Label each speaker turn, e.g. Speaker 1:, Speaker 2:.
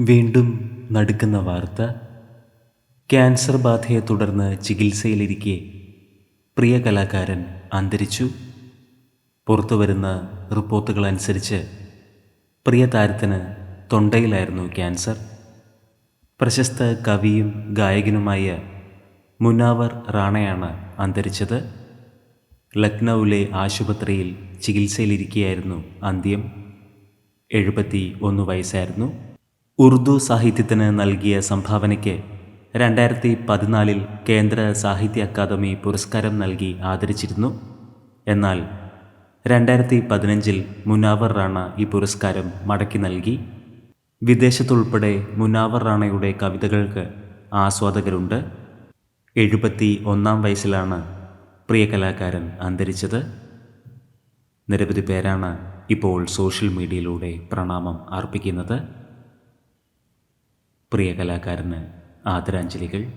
Speaker 1: വീണ്ടും നടുക്കുന്ന വാർത്ത. ക്യാൻസർ ബാധയെ തുടർന്ന് ചികിത്സയിലിരിക്കെ പ്രിയ കലാകാരൻ അന്തരിച്ചു. പുറത്തുവരുന്ന റിപ്പോർട്ടുകൾ അനുസരിച്ച് പ്രിയ താരത്തിന് തൊണ്ടയിലായിരുന്നു ക്യാൻസർ. പ്രശസ്ത കവിയും ഗായകനുമായ മുനാവർ റാണയാണ് അന്തരിച്ചത്. ലക്നൌവിലെ ആശുപത്രിയിൽ ചികിത്സയിലിരിക്കെയായിരുന്നു അന്ത്യം. എഴുപത്തി ഒന്ന് വയസ്സായിരുന്നു. ഉറുദു സാഹിത്യത്തിന് നൽകിയ സംഭാവനയ്ക്ക് രണ്ടായിരത്തി പതിനാലിൽ കേന്ദ്ര സാഹിത്യ അക്കാദമി പുരസ്കാരം നൽകി ആദരിച്ചിരുന്നു. എന്നാൽ രണ്ടായിരത്തി പതിനഞ്ചിൽ മുനാവർ റാണ ഈ പുരസ്കാരം മടക്കി നൽകി. വിദേശത്തുൾപ്പെടെ മുനാവർ റാണയുടെ കവിതകൾക്ക് ആസ്വാദകരുണ്ട്. എഴുപത്തി ഒന്നാം വയസ്സിലാണ് പ്രിയ കലാകാരൻ അന്തരിച്ചത്. നിരവധി പേരാണ് ഇപ്പോൾ സോഷ്യൽ മീഡിയയിലൂടെ പ്രണാമം അർപ്പിക്കുന്നത്. പ്രിയ കലാകാരന് ആദരാഞ്ജലികൾ.